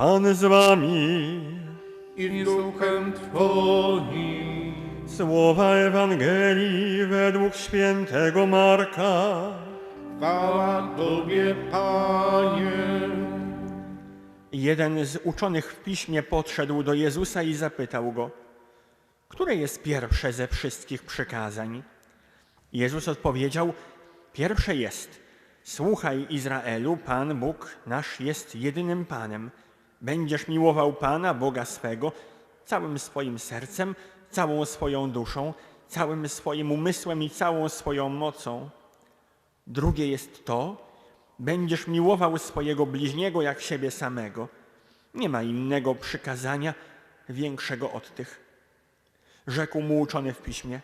Pan z wami. i z duchem Twoim. Słowa Ewangelii według świętego Marka. Chwała Tobie, Panie. Jeden z uczonych w piśmie podszedł do Jezusa i zapytał go, które jest pierwsze ze wszystkich przykazań? Jezus odpowiedział, pierwsze jest, słuchaj Izraelu, Pan Bóg nasz jest jedynym Panem. Będziesz miłował Pana, Boga swego, całym swoim sercem, całą swoją duszą, całym swoim umysłem i całą swoją mocą. Drugie jest to, będziesz miłował swojego bliźniego jak siebie samego. Nie ma innego przykazania większego od tych. Rzekł mu uczony w piśmie.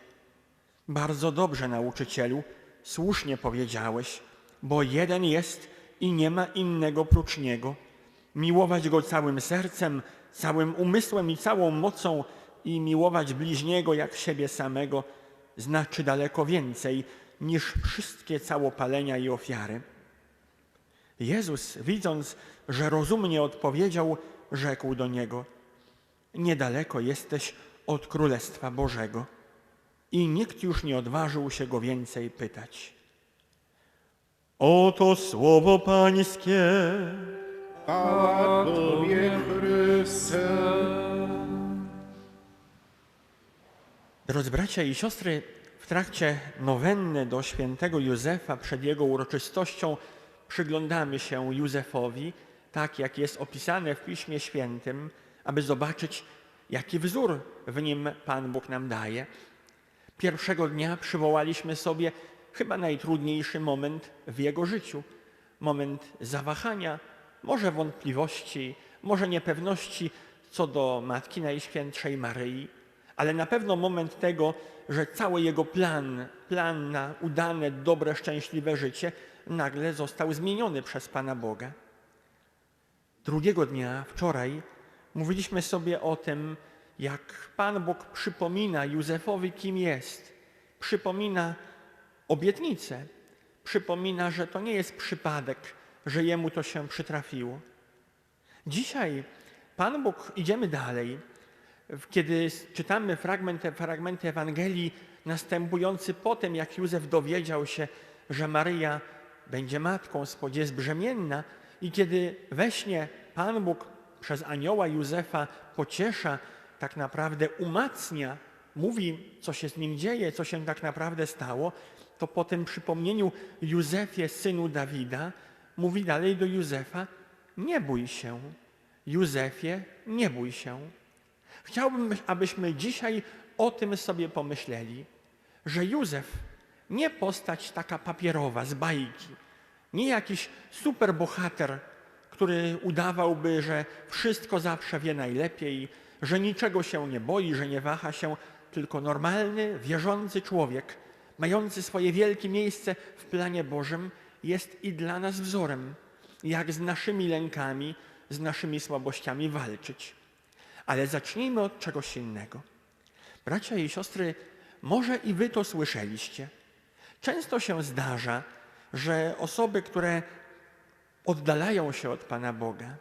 Bardzo dobrze, nauczycielu, słusznie powiedziałeś, bo jeden jest i nie ma innego prócz niego. Miłować go całym sercem, całym umysłem i całą mocą i miłować bliźniego jak siebie samego znaczy daleko więcej niż wszystkie całopalenia i ofiary. Jezus, widząc, że rozumnie odpowiedział, rzekł do niego: Niedaleko jesteś od Królestwa Bożego. I nikt już nie odważył się go więcej pytać. Oto słowo Pańskie. Chwała Tobie, Chryste. Drodzy bracia i siostry, w trakcie nowenny do świętego Józefa przed jego uroczystością przyglądamy się Józefowi, tak jak jest opisane w Piśmie Świętym, aby zobaczyć, jaki wzór w nim Pan Bóg nam daje. Pierwszego dnia przywołaliśmy sobie chyba najtrudniejszy moment w jego życiu. Moment zawahania, może wątpliwości, może niepewności co do Matki Najświętszej Maryi, ale na pewno moment tego, że cały jego plan, plan na udane, dobre, szczęśliwe życie nagle został zmieniony przez Pana Boga. Drugiego dnia, wczoraj, mówiliśmy sobie o tym, jak Pan Bóg przypomina Józefowi, kim jest. Przypomina obietnicę. Przypomina, że to nie jest przypadek, że jemu to się przytrafiło. Dzisiaj Pan Bóg, idziemy dalej, kiedy czytamy fragment, fragmenty Ewangelii następujący po tym, jak Józef dowiedział się, że Maryja będzie matką, jest brzemienna i kiedy we śnie Pan Bóg przez anioła Józefa pociesza, tak naprawdę umacnia, mówi, co się z nim dzieje, co się tak naprawdę stało, to po tym przypomnieniu Józefie, synu Dawida, mówi dalej do Józefa, nie bój się, Józefie, nie bój się. Chciałbym, abyśmy dzisiaj o tym sobie pomyśleli, że Józef nie postać taka papierowa z bajki, nie jakiś superbohater, który udawałby, że wszystko zawsze wie najlepiej, że niczego się nie boi, że nie waha się, tylko normalny, wierzący człowiek, mający swoje wielkie miejsce w planie Bożym, jest i dla nas wzorem, jak z naszymi lękami, z naszymi słabościami walczyć. Ale zacznijmy od czegoś innego. Bracia i siostry, może i wy to słyszeliście. Często się zdarza, że osoby, które oddalają się od Pana Boga,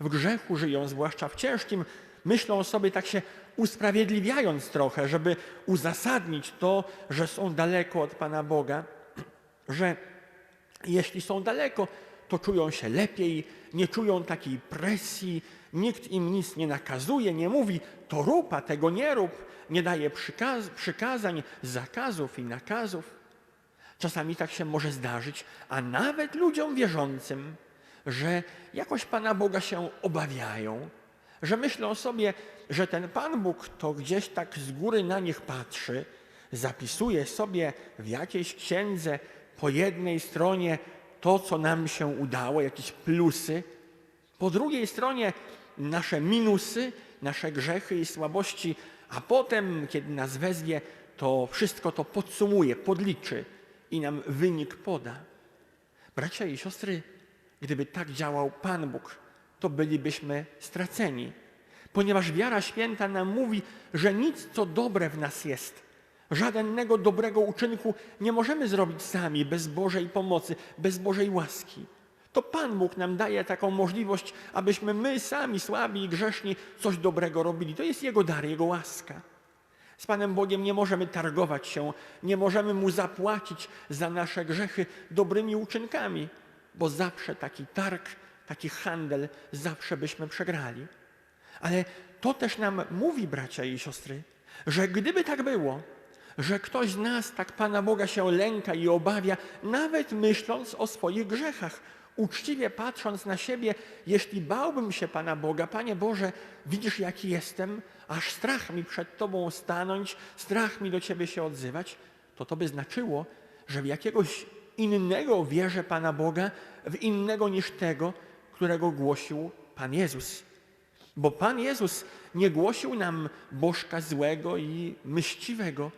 w grzechu żyją, zwłaszcza w ciężkim, myślą sobie tak się usprawiedliwiając trochę, żeby uzasadnić to, że są daleko od Pana Boga, że jeśli są daleko, to czują się lepiej, nie czują takiej presji, nikt im nic nie nakazuje, nie mówi to rób, a tego nie rób, nie daje przykaz, przykazań, zakazów i nakazów. Czasami tak się może zdarzyć, a nawet ludziom wierzącym, że jakoś Pana Boga się obawiają, że myślą sobie, że ten Pan Bóg to gdzieś tak z góry na nich patrzy, zapisuje sobie w jakiejś księdze po jednej stronie to, co nam się udało, jakieś plusy, po drugiej stronie nasze minusy, nasze grzechy i słabości, a potem, kiedy nas wezwie, to wszystko to podsumuje, podliczy i nam wynik poda. Bracia i siostry, gdyby tak działał Pan Bóg, to bylibyśmy straceni, ponieważ wiara święta nam mówi, że nic, co dobre w nas jest, żadnego dobrego uczynku nie możemy zrobić sami, bez Bożej pomocy, bez Bożej łaski. To Pan Bóg nam daje taką możliwość, abyśmy my sami, słabi i grzeszni, coś dobrego robili. To jest Jego dar, Jego łaska. Z Panem Bogiem nie możemy targować się, nie możemy Mu zapłacić za nasze grzechy dobrymi uczynkami, bo zawsze taki targ, taki handel, zawsze byśmy przegrali. Ale to też nam mówi, bracia i siostry, że gdyby tak było, że ktoś z nas tak Pana Boga się lęka i obawia, nawet myśląc o swoich grzechach, uczciwie patrząc na siebie, jeśli bałbym się Pana Boga, Panie Boże, widzisz jaki jestem, aż strach mi przed Tobą stanąć, strach mi do Ciebie się odzywać, to to by znaczyło, że w jakiegoś innego wierzę Pana Boga, w innego niż tego, którego głosił Pan Jezus. Bo Pan Jezus nie głosił nam Bożka złego i myśliwego,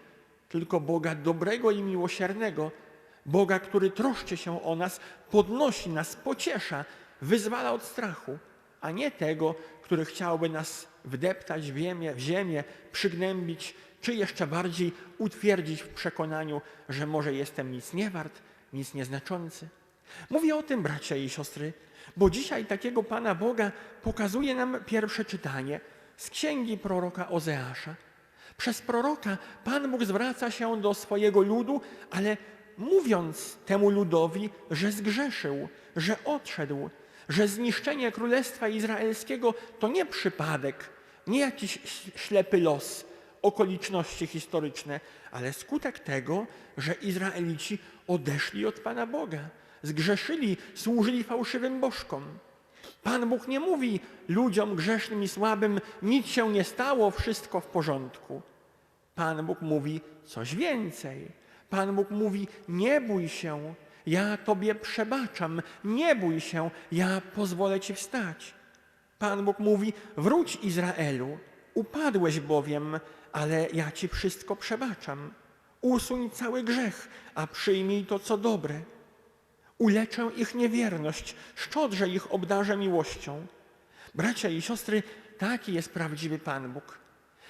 tylko Boga dobrego i miłosiernego, Boga, który troszczy się o nas, podnosi nas, pociesza, wyzwala od strachu, a nie tego, który chciałby nas wdeptać w ziemię, w ziemię, przygnębić, czy jeszcze bardziej utwierdzić w przekonaniu, że może jestem nic nie wart, nic nieznaczący. Mówię o tym, bracia i siostry, bo dzisiaj takiego Pana Boga pokazuje nam pierwsze czytanie z księgi proroka Ozeasza. Przez proroka Pan Bóg zwraca się do swojego ludu, ale mówiąc temu ludowi, że zgrzeszył, że odszedł, że zniszczenie Królestwa Izraelskiego to nie przypadek, nie jakiś ślepy los, okoliczności historyczne, ale skutek tego, że Izraelici odeszli od Pana Boga, zgrzeszyli, służyli fałszywym bożkom. Pan Bóg nie mówi ludziom grzesznym i słabym, nic się nie stało, wszystko w porządku. Pan Bóg mówi coś więcej. Pan Bóg mówi: Nie bój się, ja Tobie przebaczam, nie bój się, ja pozwolę Ci wstać. Pan Bóg mówi: Wróć Izraelu, upadłeś bowiem, ale ja Ci wszystko przebaczam. Usuń cały grzech, a przyjmij to, co dobre. Uleczę ich niewierność, szczodrze ich obdarzę miłością. Bracia i siostry, taki jest prawdziwy Pan Bóg.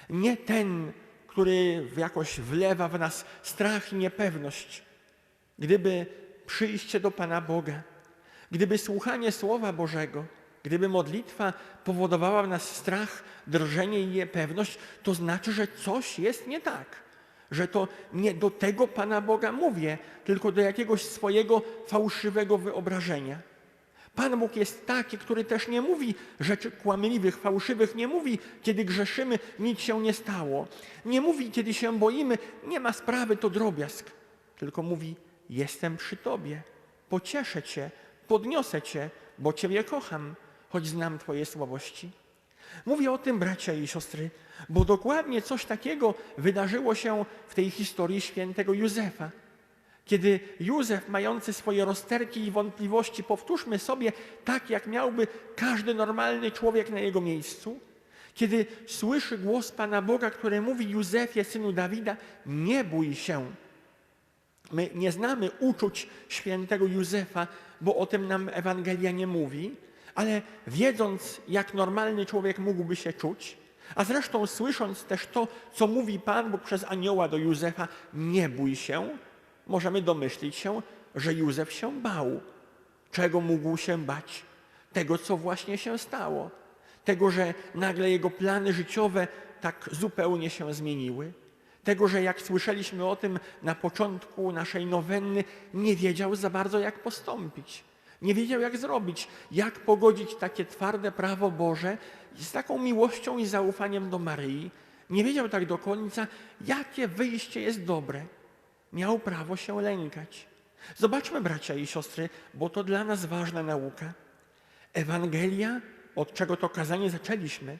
Nie ten, który jakoś wlewa w nas strach i niepewność. Gdyby przyjście do Pana Boga, gdyby słuchanie Słowa Bożego, gdyby modlitwa powodowała w nas strach, drżenie i niepewność, to znaczy, że coś jest nie tak. Że to nie do tego Pana Boga mówię, tylko do jakiegoś swojego fałszywego wyobrażenia. Pan Bóg jest taki, który też nie mówi rzeczy kłamliwych, fałszywych, nie mówi, kiedy grzeszymy, nic się nie stało. Nie mówi, kiedy się boimy, nie ma sprawy, to drobiazg. Tylko mówi, jestem przy Tobie, pocieszę Cię, podniosę Cię, bo Ciebie kocham, choć znam Twoje słabości. Mówię o tym, bracia i siostry, bo dokładnie coś takiego wydarzyło się w tej historii świętego Józefa. Kiedy Józef, mający swoje rozterki i wątpliwości, powtórzmy sobie, tak jak miałby każdy normalny człowiek na jego miejscu, kiedy słyszy głos Pana Boga, który mówi Józefie, synu Dawida, nie bój się. My nie znamy uczuć świętego Józefa, bo o tym nam Ewangelia nie mówi, ale wiedząc, jak normalny człowiek mógłby się czuć, a zresztą słysząc też to, co mówi Pan Bóg przez anioła do Józefa, nie bój się, możemy domyślić się, że Józef się bał. Czego mógł się bać? Tego, co właśnie się stało. Tego, że nagle jego plany życiowe tak zupełnie się zmieniły. Tego, że jak słyszeliśmy o tym na początku naszej nowenny, nie wiedział za bardzo, jak postąpić. Nie wiedział, jak zrobić, jak pogodzić takie twarde prawo Boże z taką miłością i zaufaniem do Maryi. Nie wiedział tak do końca, jakie wyjście jest dobre. Miał prawo się lękać. Zobaczmy, bracia i siostry, bo to dla nas ważna nauka. Ewangelia, od czego to kazanie zaczęliśmy,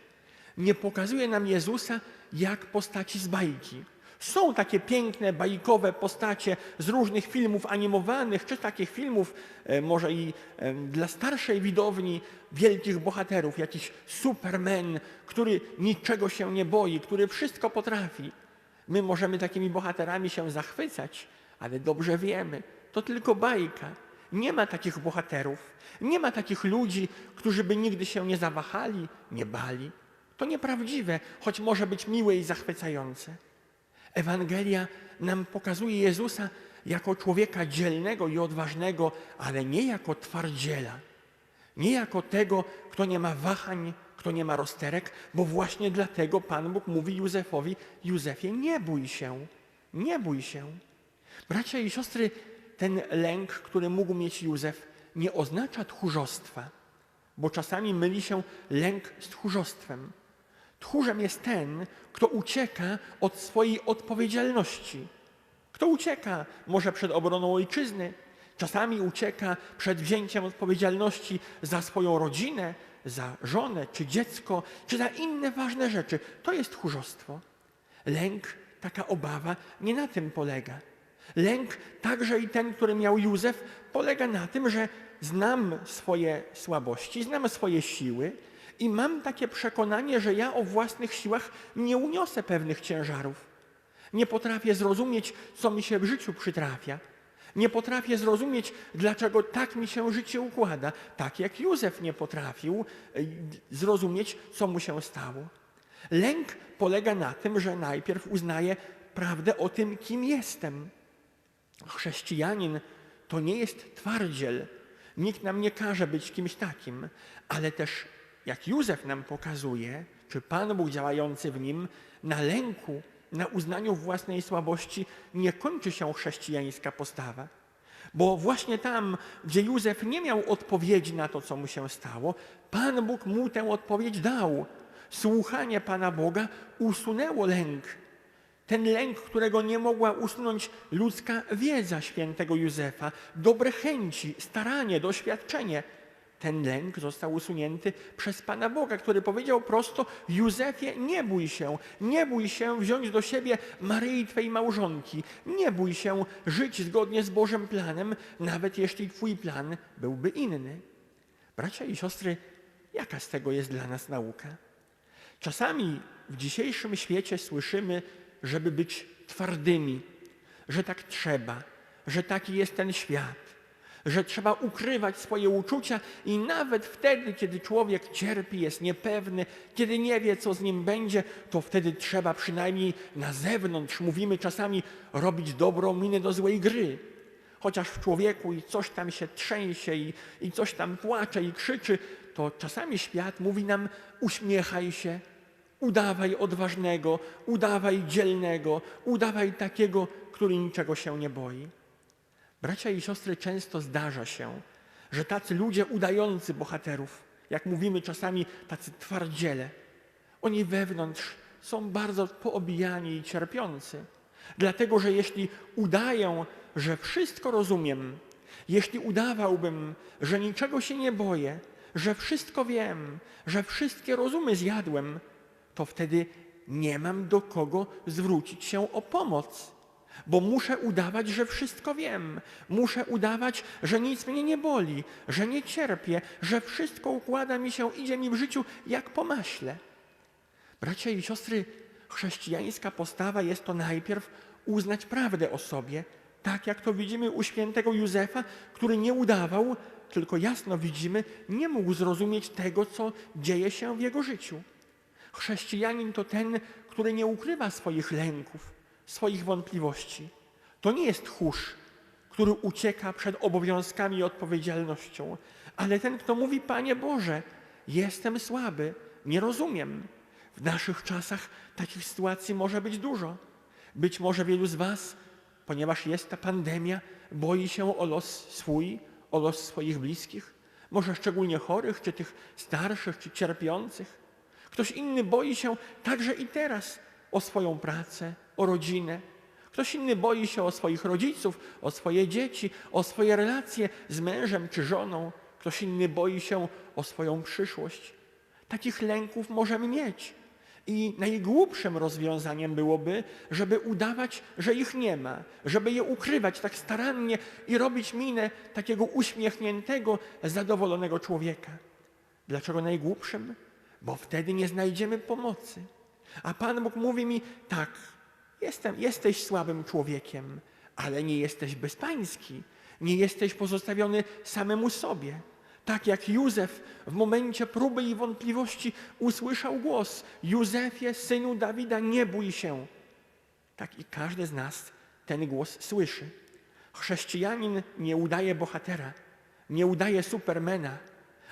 nie pokazuje nam Jezusa jak postaci z bajki. Są takie piękne, bajkowe postacie z różnych filmów animowanych, czy takich filmów e, może i e, dla starszej widowni wielkich bohaterów, jakiś Superman, który niczego się nie boi, który wszystko potrafi. My możemy takimi bohaterami się zachwycać, ale dobrze wiemy, to tylko bajka. Nie ma takich bohaterów, nie ma takich ludzi, którzy by nigdy się nie zawahali, nie bali. To nieprawdziwe, choć może być miłe i zachwycające. Ewangelia nam pokazuje Jezusa jako człowieka dzielnego i odważnego, ale nie jako twardziela. Nie jako tego, kto nie ma wahań, kto nie ma rozterek, bo właśnie dlatego Pan Bóg mówi Józefowi: Józefie, nie bój się, nie bój się. Bracia i siostry, ten lęk, który mógł mieć Józef, nie oznacza tchórzostwa, bo czasami myli się lęk z tchórzostwem. Tchórzem jest ten, kto ucieka od swojej odpowiedzialności. Kto ucieka może przed obroną ojczyzny, czasami ucieka przed wzięciem odpowiedzialności za swoją rodzinę, za żonę czy dziecko, czy za inne ważne rzeczy. To jest tchórzostwo. Lęk, taka obawa nie na tym polega. Lęk, także i ten, który miał Józef, polega na tym, że znam swoje słabości, znam swoje siły i mam takie przekonanie, że ja o własnych siłach nie uniosę pewnych ciężarów. Nie potrafię zrozumieć, co mi się w życiu przytrafia. Nie potrafię zrozumieć, dlaczego tak mi się życie układa, tak jak Józef nie potrafił y, zrozumieć, co mu się stało. Lęk polega na tym, że najpierw uznaję prawdę o tym, kim jestem. Chrześcijanin to nie jest twardziel. Nikt nam nie każe być kimś takim, ale też jak Józef nam pokazuje, czy Pan Bóg działający w nim, na lęku, na uznaniu własnej słabości nie kończy się chrześcijańska postawa. Bo właśnie tam, gdzie Józef nie miał odpowiedzi na to, co mu się stało, Pan Bóg mu tę odpowiedź dał. Słuchanie Pana Boga usunęło lęk. Ten lęk, którego nie mogła usunąć ludzka wiedza świętego Józefa, dobre chęci, staranie, doświadczenie. Ten lęk został usunięty przez Pana Boga, który powiedział prosto: Józefie, nie bój się, nie bój się wziąć do siebie Maryi Twej małżonki, nie bój się żyć zgodnie z Bożym planem, nawet jeśli Twój plan byłby inny. Bracia i siostry, jaka z tego jest dla nas nauka? Czasami w dzisiejszym świecie słyszymy, żeby być twardymi, że tak trzeba, że taki jest ten świat, że trzeba ukrywać swoje uczucia i nawet wtedy, kiedy człowiek cierpi, jest niepewny, kiedy nie wie, co z nim będzie, to wtedy trzeba przynajmniej na zewnątrz, mówimy czasami, robić dobrą minę do złej gry. Chociaż w człowieku i coś tam się trzęsie i, i coś tam płacze i krzyczy, to czasami świat mówi nam, uśmiechaj się, Udawaj odważnego, udawaj dzielnego, udawaj takiego, który niczego się nie boi. Bracia i siostry, często zdarza się, że tacy ludzie udający bohaterów, jak mówimy czasami tacy twardziele, oni wewnątrz są bardzo poobijani i cierpiący. Dlatego, że jeśli udaję, że wszystko rozumiem, jeśli udawałbym, że niczego się nie boję, że wszystko wiem, że wszystkie rozumy zjadłem, to wtedy nie mam do kogo zwrócić się o pomoc. Bo muszę udawać, że wszystko wiem. Muszę udawać, że nic mnie nie boli, że nie cierpię, że wszystko układa mi się, idzie mi w życiu jak po maśle. Bracia i siostry, chrześcijańska postawa jest to najpierw uznać prawdę o sobie, tak jak to widzimy u świętego Józefa, który nie udawał, tylko jasno widzimy, nie mógł zrozumieć tego, co dzieje się w jego życiu. Chrześcijanin to ten, który nie ukrywa swoich lęków, swoich wątpliwości. To nie jest tchórz, który ucieka przed obowiązkami i odpowiedzialnością, ale ten, kto mówi: Panie Boże, jestem słaby, nie rozumiem. W naszych czasach takich sytuacji może być dużo. Być może wielu z Was, ponieważ jest ta pandemia, boi się o los swój, o los swoich bliskich, może szczególnie chorych, czy tych starszych, czy cierpiących. Ktoś inny boi się także i teraz o swoją pracę, o rodzinę. Ktoś inny boi się o swoich rodziców, o swoje dzieci, o swoje relacje z mężem czy żoną. Ktoś inny boi się o swoją przyszłość. Takich lęków możemy mieć. I najgłupszym rozwiązaniem byłoby, żeby udawać, że ich nie ma, żeby je ukrywać tak starannie i robić minę takiego uśmiechniętego, zadowolonego człowieka. Dlaczego najgłupszym? bo wtedy nie znajdziemy pomocy. A Pan Bóg mówi mi, tak, jestem, jesteś słabym człowiekiem, ale nie jesteś bezpański, nie jesteś pozostawiony samemu sobie. Tak jak Józef w momencie próby i wątpliwości usłyszał głos: Józefie, synu Dawida, nie bój się. Tak i każdy z nas ten głos słyszy. Chrześcijanin nie udaje bohatera, nie udaje supermena,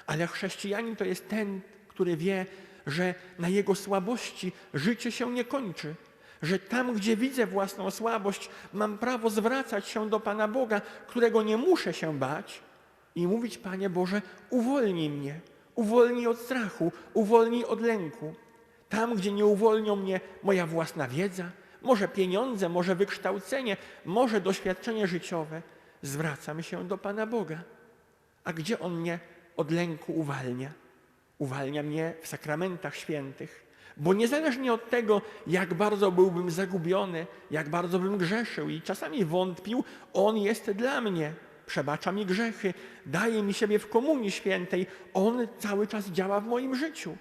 ale chrześcijanin to jest ten, który wie, że na jego słabości życie się nie kończy, że tam, gdzie widzę własną słabość, mam prawo zwracać się do Pana Boga, którego nie muszę się bać i mówić, Panie Boże, uwolnij mnie, uwolnij od strachu, uwolnij od lęku. Tam, gdzie nie uwolnią mnie moja własna wiedza, może pieniądze, może wykształcenie, może doświadczenie życiowe, zwracam się do Pana Boga. A gdzie On mnie od lęku uwalnia? Uwalnia mnie w sakramentach świętych, bo niezależnie od tego, jak bardzo byłbym zagubiony, jak bardzo bym grzeszył i czasami wątpił, On jest dla mnie. Przebacza mi grzechy, daje mi siebie w komunii świętej. On cały czas działa w moim życiu.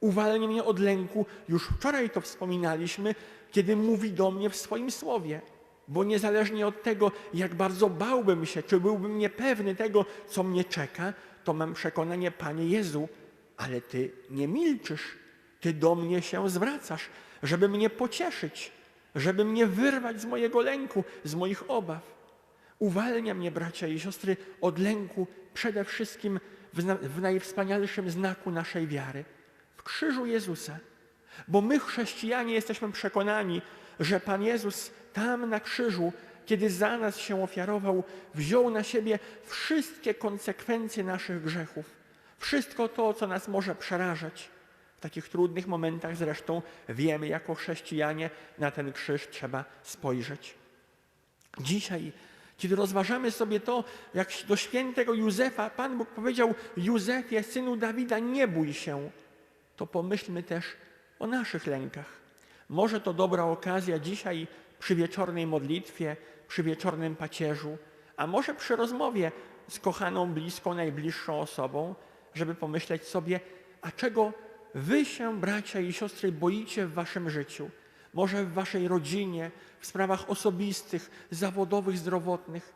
Uwalnia mnie od lęku, już wczoraj to wspominaliśmy, kiedy mówi do mnie w swoim słowie. Bo niezależnie od tego, jak bardzo bałbym się, czy byłbym niepewny tego, co mnie czeka, to mam przekonanie, Panie Jezu, ale Ty nie milczysz, Ty do mnie się zwracasz, żeby mnie pocieszyć, żeby mnie wyrwać z mojego lęku, z moich obaw. Uwalnia mnie, bracia i siostry, od lęku przede wszystkim w, w najwspanialszym znaku naszej wiary w krzyżu Jezusa. Bo my, chrześcijanie, jesteśmy przekonani, że Pan Jezus tam na krzyżu, kiedy za nas się ofiarował, wziął na siebie wszystkie konsekwencje naszych grzechów. Wszystko to, co nas może przerażać. Takich trudnych momentach zresztą wiemy, jako chrześcijanie, na ten krzyż trzeba spojrzeć. Dzisiaj, kiedy rozważamy sobie to, jak do świętego Józefa Pan Bóg powiedział: Józefie, synu Dawida, nie bój się, to pomyślmy też o naszych lękach. Może to dobra okazja dzisiaj przy wieczornej modlitwie, przy wieczornym pacierzu, a może przy rozmowie z kochaną, bliską, najbliższą osobą, żeby pomyśleć sobie, a czego wy się, bracia i siostry, boicie w waszym życiu? Może w waszej rodzinie, w sprawach osobistych, zawodowych, zdrowotnych.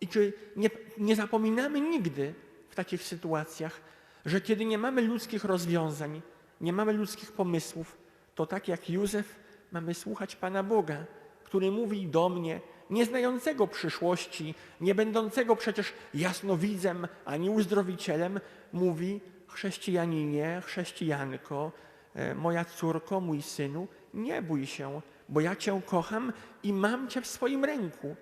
I czy nie, nie zapominamy nigdy w takich sytuacjach, że kiedy nie mamy ludzkich rozwiązań, nie mamy ludzkich pomysłów, to tak jak Józef mamy słuchać Pana Boga, który mówi do mnie, nie znającego przyszłości, nie będącego przecież jasnowidzem ani uzdrowicielem, mówi chrześcijaninie, chrześcijanko, e, moja córko, mój synu, nie bój się, bo ja Cię kocham i mam Cię w swoim ręku.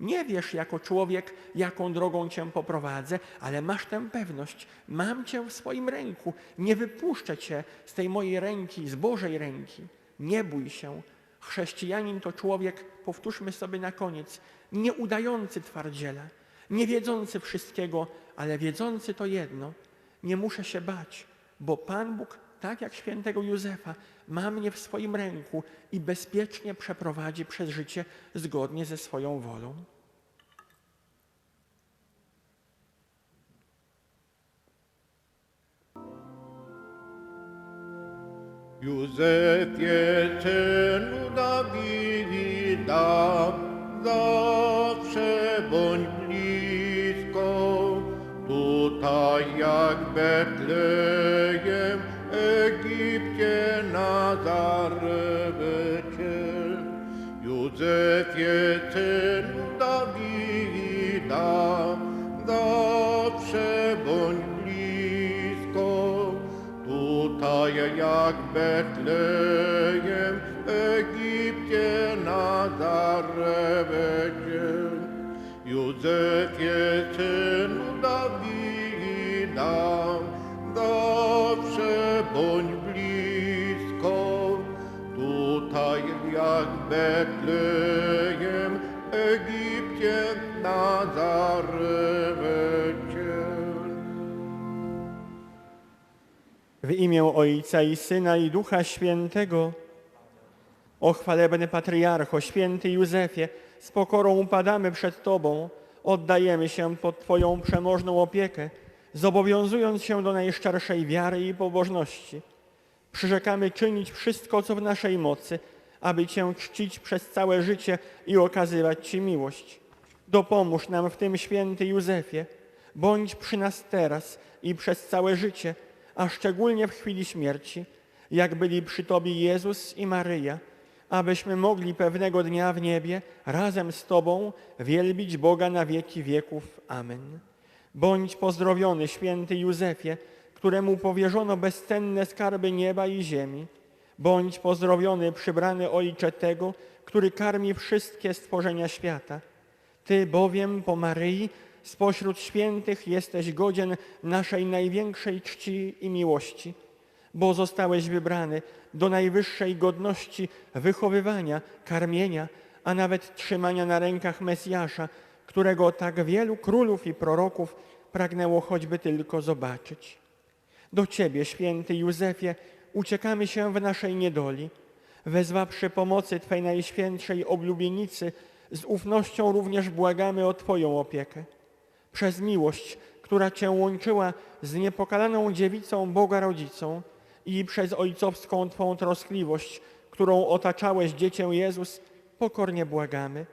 Nie wiesz jako człowiek, jaką drogą Cię poprowadzę, ale masz tę pewność. Mam Cię w swoim ręku. Nie wypuszczę Cię z tej mojej ręki, z Bożej ręki. Nie bój się. Chrześcijanin to człowiek, powtórzmy sobie na koniec, nie udający twardziela, nie wiedzący wszystkiego, ale wiedzący to jedno. Nie muszę się bać, bo Pan Bóg, tak jak świętego Józefa, ma mnie w swoim ręku i bezpiecznie przeprowadzi przez życie zgodnie ze swoją wolą. Józefie, synu Dawida, zawsze bądź tutaj jak Betlejem, Egipcie Nazarecie. Józefie, synu Dawida, zawsze bądź blisko, tutaj jak Betlejem, Egipcie Nazarecie. Józefie, synu Betlejem, Egipcie Nazarecie. W imię Ojca i Syna i Ducha Świętego, o chwalebny patriarcho, święty Józefie, z pokorą upadamy przed Tobą, oddajemy się pod Twoją przemożną opiekę, zobowiązując się do najszczerszej wiary i pobożności. Przyrzekamy czynić wszystko, co w naszej mocy, aby Cię czcić przez całe życie i okazywać Ci miłość. Dopomóż nam w tym, święty Józefie. Bądź przy nas teraz i przez całe życie, a szczególnie w chwili śmierci, jak byli przy Tobie Jezus i Maryja. abyśmy mogli pewnego dnia w niebie razem z Tobą wielbić Boga na wieki wieków. Amen. Bądź pozdrowiony, święty Józefie, któremu powierzono bezcenne skarby nieba i ziemi. Bądź pozdrowiony, przybrany Ojcze tego, który karmi wszystkie stworzenia świata. Ty bowiem po Maryi spośród świętych jesteś godzien naszej największej czci i miłości, bo zostałeś wybrany do najwyższej godności wychowywania, karmienia, a nawet trzymania na rękach Mesjasza, którego tak wielu królów i proroków pragnęło choćby tylko zobaczyć. Do Ciebie, święty Józefie, uciekamy się w naszej niedoli, wezwawszy pomocy Twej najświętszej oblubienicy, z ufnością również błagamy o Twoją opiekę. Przez miłość, która Cię łączyła z niepokalaną dziewicą Boga Rodzicą i przez ojcowską Twą troskliwość, którą otaczałeś Dziecię Jezus, pokornie błagamy.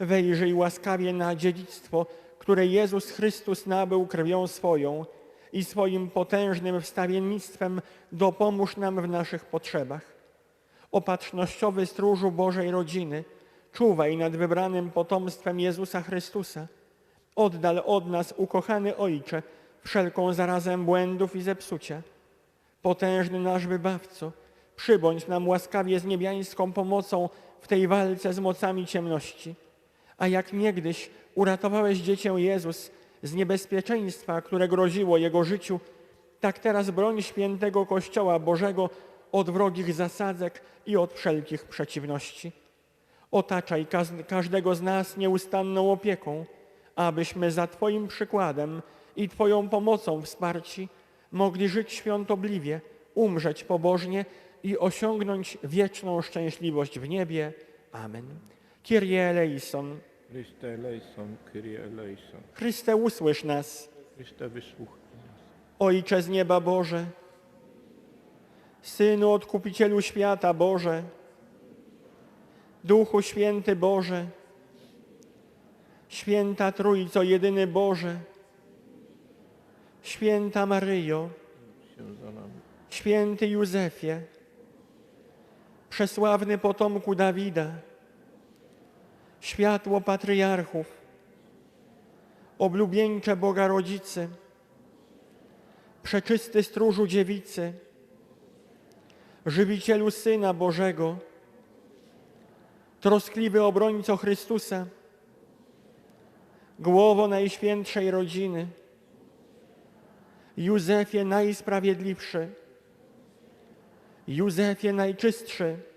Wejrzyj łaskawie na dziedzictwo, które Jezus Chrystus nabył krwią swoją i swoim potężnym wstawiennictwem dopomóż nam w naszych potrzebach. Opatrznościowy stróżu Bożej rodziny, czuwaj nad wybranym potomstwem Jezusa Chrystusa. Oddal od nas, ukochany Ojcze, wszelką zarazę błędów i zepsucia. Potężny nasz wybawco, przybądź nam łaskawie z niebiańską pomocą w tej walce z mocami ciemności. A jak niegdyś uratowałeś dziecię Jezus z niebezpieczeństwa, które groziło jego życiu, tak teraz broń świętego Kościoła Bożego od wrogich zasadzek i od wszelkich przeciwności. Otaczaj każdego z nas nieustanną opieką, abyśmy za Twoim przykładem i Twoją pomocą wsparci mogli żyć świątobliwie, umrzeć pobożnie i osiągnąć wieczną szczęśliwość w niebie. Amen. Kyrie eleison. Chryste eleison, Kyrie eleison. Chryste, usłysz nas. Chryste wysłuchaj nas. Ojcze z nieba Boże, Synu Odkupicielu świata Boże, Duchu Święty Boże, Święta Trójco Jedyny Boże, Święta Maryjo. Święty Józefie, Przesławny potomku Dawida, Światło Patriarchów, Oblubieńcze Boga Rodzicy, Przeczysty Stróżu Dziewicy, Żywicielu Syna Bożego, Troskliwy Obrońco Chrystusa, Głowo Najświętszej Rodziny, Józefie Najsprawiedliwszy, Józefie Najczystszy,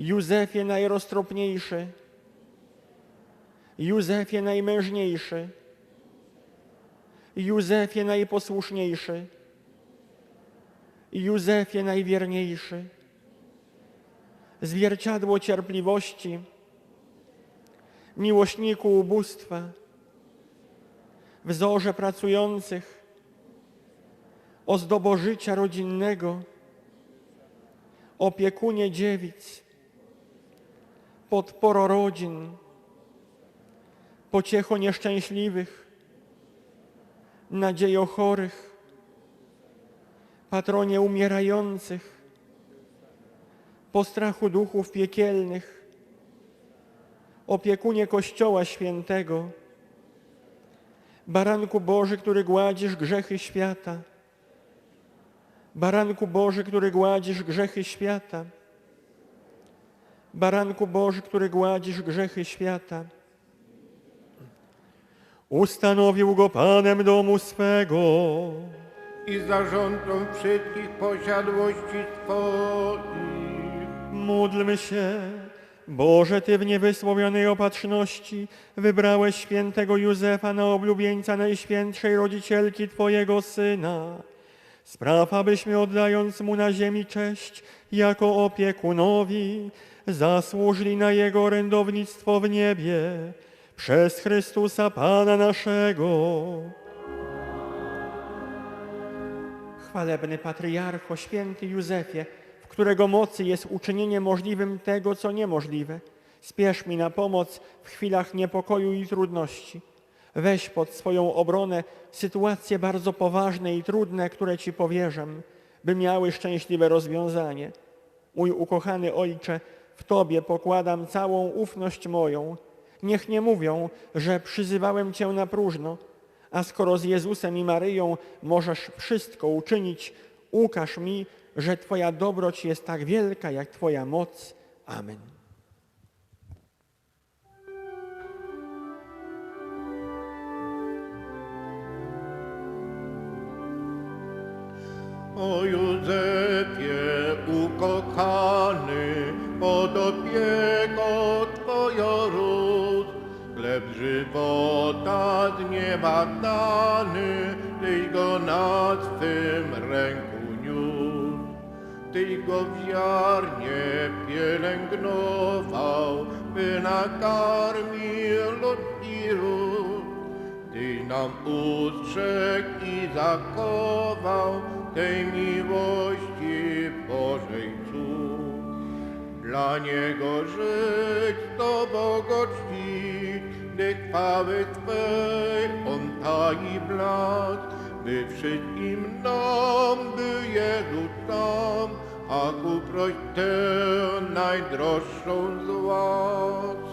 Józefie Najroztropniejszy, Józefie Najmężniejszy, Józefie Najposłuszniejszy, Józefie Najwierniejszy, zwierciadło cierpliwości, miłośniku ubóstwa, wzorze pracujących, ozdobo życia rodzinnego, opiekunie dziewic, podporo rodzin, pociecho nieszczęśliwych, nadziejo chorych, patronie umierających, postrachu duchów piekielnych, opiekunie Kościoła Świętego, Baranku Boży, który gładzisz grzechy świata, Baranku Boży, który gładzisz grzechy świata, Baranku Boży, który gładzisz grzechy świata. Ustanowił go Panem domu swego. I zarządcą wszystkich posiadłości Twoich. Módlmy się, Boże, Ty w niewysłowionej opatrzności wybrałeś świętego Józefa na oblubieńca Najświętszej Rodzicielki Twojego Syna. Spraw, abyśmy oddając Mu na ziemi cześć jako opiekunowi, zasłużyli na Jego orędownictwo w niebie przez Chrystusa Pana naszego. Chwalebny patriarcho, święty Józefie, w którego mocy jest uczynienie możliwym tego, co niemożliwe. Spiesz mi na pomoc w chwilach niepokoju i trudności. Weź pod swoją obronę sytuacje bardzo poważne i trudne, które Ci powierzam, by miały szczęśliwe rozwiązanie. Mój ukochany Ojcze, w Tobie pokładam całą ufność moją. Niech nie mówią, że przyzywałem Cię na próżno, a skoro z Jezusem i Maryją możesz wszystko uczynić, ukaż mi, że Twoja dobroć jest tak wielka jak Twoja moc. Amen. O Józefie ukochany, pod opieką Twoją rósł, chleb żywota z nieba dany, Tyś go na swym ręku niósł. Tyś go w ziarnie pielęgnował, by nakarmił ludzki ród. Ty nam ustrzegł i zachował tej miłości Bożej cud. Dla Niego żyć, z Tobą go czcić, gdy chwały Twej On tai blask, by wszystkim nam by Jezu sam, a ku Tę najdroższą z łask.